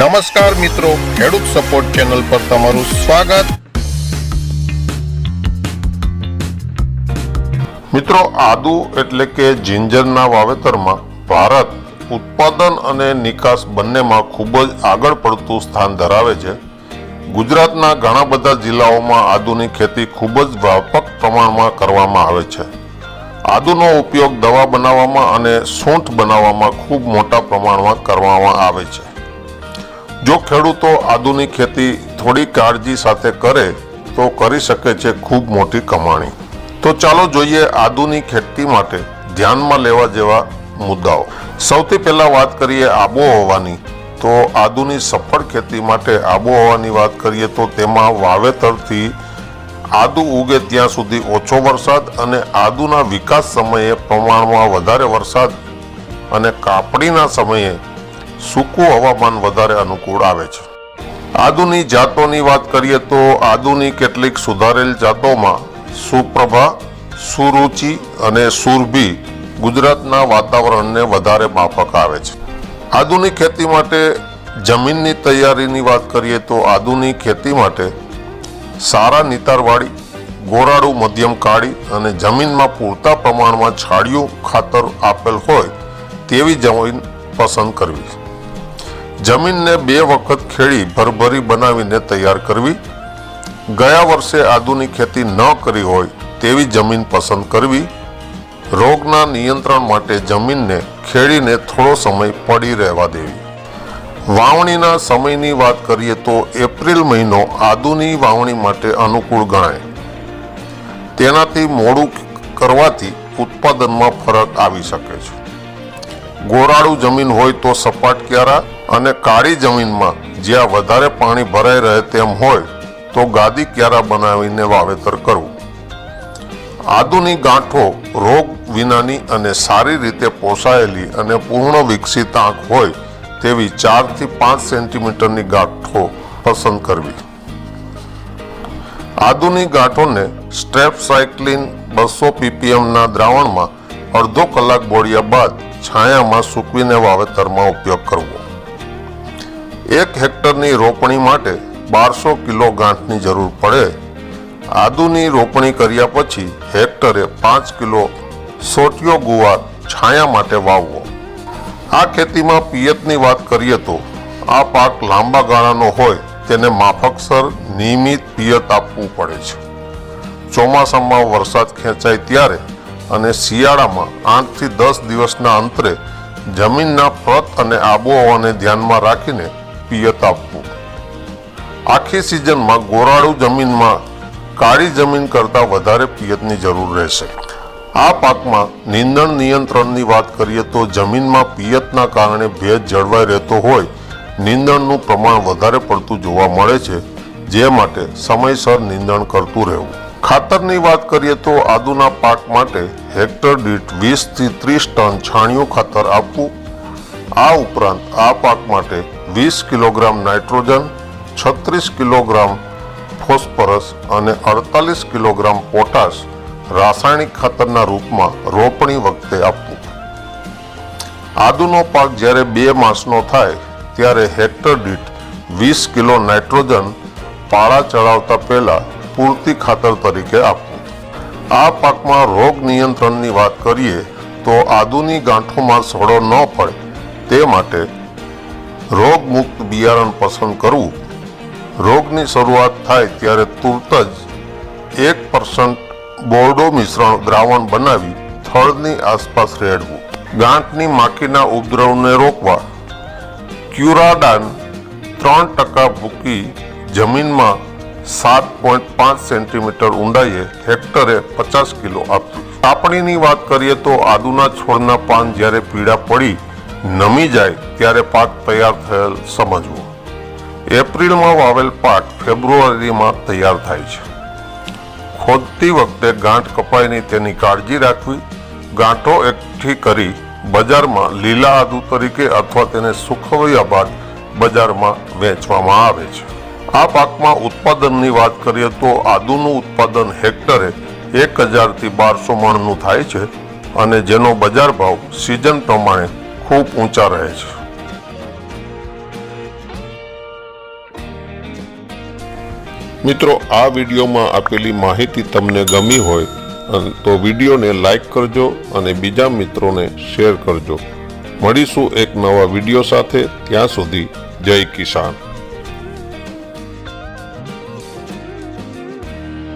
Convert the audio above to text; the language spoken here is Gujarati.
નમસ્કાર મિત્રો, ખેડૂત સપોર્ટ ચેનલ પર તમારું સ્વાગત. મિત્રો, આદુ એટલે કે જિંજરના વાવેતરમાં ભારત, ઉત્પાદન અને નિકાસ બંનેમાં ખૂબ જ આગળ પડતું સ્થાન ધરાવે છે. ગુજરાતના ઘણા બધા જિલ્લાઓમાં આદુની ખેતી ખૂબ જ વ્યાપક પ્રમાણમાં કરવામાં આવે છે. આદુનો ઉપયોગ દવા બનાવવામાં અને સૂંઠ બનાવવામાં ખૂબ મોટા પ્રમાણમાં કરવામાં આવે છે. જો ખેડૂતો આદુની ખેતી થોડી કાળજી સાથે કરે, તો કરી શકે છે ખૂબ મોટી કમાણી. તો ચાલો જોઈએ આદુની ખેતી માટે ધ્યાનમાં લેવા જેવા મુદ્દાઓ. સૌથી પહેલાં વાત કરીએ આબોહવાની. તો આદુની સફળ ખેતી માટે આબોહવાની વાત કરીએ તો તેમાં વાવેતરથી આદુ ઉગે ત્યાં સુધી ઓછો વરસાદ અને આદુના વિકાસ સમયે પ્રમાણમાં વધારે વરસાદ અને કાપડીના સમયે સૂકું હવામાન વધારે અનુકૂળ આવે છે. આદુની જાતોની વાત કરીએ તો આદુની કેટલીક સુધારેલ જાતોમાં સુપ્રભા, સુરુચિ અને સુરભી ગુજરાતના વાતાવરણને વધારે માફક આવે છે. આદુની ખેતી માટે જમીનની તૈયારીની વાત કરીએ તો આદુની ખેતી માટે સારા નિતારવાળી ગોરાડું મધ્યમ કાળી અને જમીનમાં પૂરતા પ્રમાણમાં છાડિયું, ખાતર આપેલ હોય તેવી જમીન પસંદ કરવી. જમીનને બે વખત ખેડી ભરભરી બનાવીને તૈયાર કરવી. ગયા વર્ષે આદુની ખેતી ન કરી હોય તેવી જમીન પસંદ કરવી. રોગના નિયંત્રણ માટે જમીનને ખેડીને થોડો સમય પડી રહેવા દેવી. વાવણીના સમયની વાત કરીએ તો એપ્રિલ મહિનો આદુની વાવણી માટે અનુકૂળ ગણાય. તેનાથી મોડું કરવાથી ઉત્પાદનમાં ફરક આવી શકે છે. ગોરાળું જમીન હોય તો સપાટ ક્યારા અને કાળી જમીનમાં જ્યાં વધારે પાણી ભરાઈ રહે તેમ હોય, તો ગાદી ક્યારા બનાવીને વાવેતર કરવું. આદુની ગાંઠો રોગ વિનાની અને સારી રીતે પોસાયેલી અને પૂર્ણ વિકસિત આંખ હોય તેવી ચારથી પાંચ સેન્ટીમીટરની ગાંઠો પસંદ કરવી. આદુની ગાંઠોને સ્ટ્રેપ સાયક્લિન બસો પીપીએમના દ્રાવણમાં અડધો કલાક બોળ્યા બાદ છાયામાં સૂકવીને વાવેતરમાં ઉપયોગ કરવો. એક હેક્ટરની રોપણી માટે બારસો કિલો ગાંઠની જરૂર પડે. આદુની રોપણી કર્યા પછી હેક્ટરે પાંચ કિલો સોટિયો ગુવાર છાયા માટે વાવવો. આ ખેતીમાં પિયતની વાત કરીએ તો આ પાક લાંબા ગાળાનો હોય તેને માફકસર નિયમિત પિયત આપવું પડે છે. ચોમાસામાં વરસાદ ખેંચાય ત્યારે અને શિયાળામાં આઠથી દસ દિવસના અંતરે જમીનના પ્રત અને આબોહવાને ધ્યાનમાં રાખીને પિયત આપવું. આખી સિઝનમાં ગોરાળું જમીનમાં કાળી જમીન કરતાં વધારે પિયતની જરૂર રહેશે. આ પાકમાં નીંદણ નિયંત્રણની વાત કરીએ તો જમીનમાં પિયતના કારણે ભેજ જળવાઈ રહેતો હોય, નીંદણનું પ્રમાણ વધારે પડતું જોવા મળે છે, જે માટે સમયસર નીંદણ કરતું રહેવું. ખાતરની વાત કરીએ તો આદુના પાક માટે હેક્ટર દીઠ વીસથી ત્રીસ ટન છાણિયું ખાતર આપવું. આ ઉપરાંત આ પાક માટે વીસ કિલોગ્રામ નાઇટ્રોજન, છત્રીસ કિલોગ્રામ ફોસ્ફરસ અને અડતાલીસ કિલોગ્રામ પોટાશ રાસાયણિક ખાતરના રૂપમાં રોપણી વખતે આપવું. આદુનો પાક જ્યારે બે માસનો થાય, ત્યારે હેક્ટર દીઠ વીસ કિલો નાઇટ્રોજન પાળા ચડાવતા પહેલાં પૂરતી ખાતર તરીકે આપવું. આ પાકમાં રોગ નિયંત્રણની વાત કરીએ, તો આદુની ગાંઠોમાં સડો ન પડે, તે માટે રોગમુક્ત બિયારણ પસંદ કરવું. રોગની શરૂઆત થાય ત્યારે તુરત જ એક પર્સન્ટ બોર્ડો મિશ્રણ દ્રાવણ બનાવી થળની આસપાસ રેડવું. ગાંઠની માખીના ઉપદ્રવને રોકવા. ક્યુરાડાન ત્રણ ટકા ભૂકી જમીનમાં સાત પોઈન્ટ પાંચ સેન્ટીમીટર ઊંડાઈએ હેક્ટરે પચાસ કિલો આપવું કાપણીની વાત કરીએ તો આદુના છોડના પાન જ્યારે પીળા પડી નમી જાય ત્યારે પાક તૈયાર થયેલ સમજવો. એપ્રિલમાં વાવેલ પાક ફેબ્રુઆરીમાં તૈયાર થાય છે. ખોદતી વખતે ગાંઠ કપાયની તેની કાળજી રાખવી, ગાંઠો એકઠી કરી બજારમાં લીલા આદુ તરીકે અથવા તેને સુકવ્યા બાદ બજારમાં વેચવામાં આવે છે. આ પાકમાં ઉત્પાદનની વાત કરીએ તો આદુનું ઉત્પાદન હેક્ટરે એક હજારથી બારસો મણનું થાય છે અને જેનો બજાર ભાવ સિઝન પ્રમાણે ખૂબ ઊંચા રહે છે. મિત્રો, આ વિડીયોમાં આપેલી માહિતી તમને ગમી હોય તો વિડીયોને લાઈક કરજો અને બીજા મિત્રોને શેર કરજો. મળીશું એક નવા વીડિયો સાથે. ત્યાં સુધી જય કિસાન.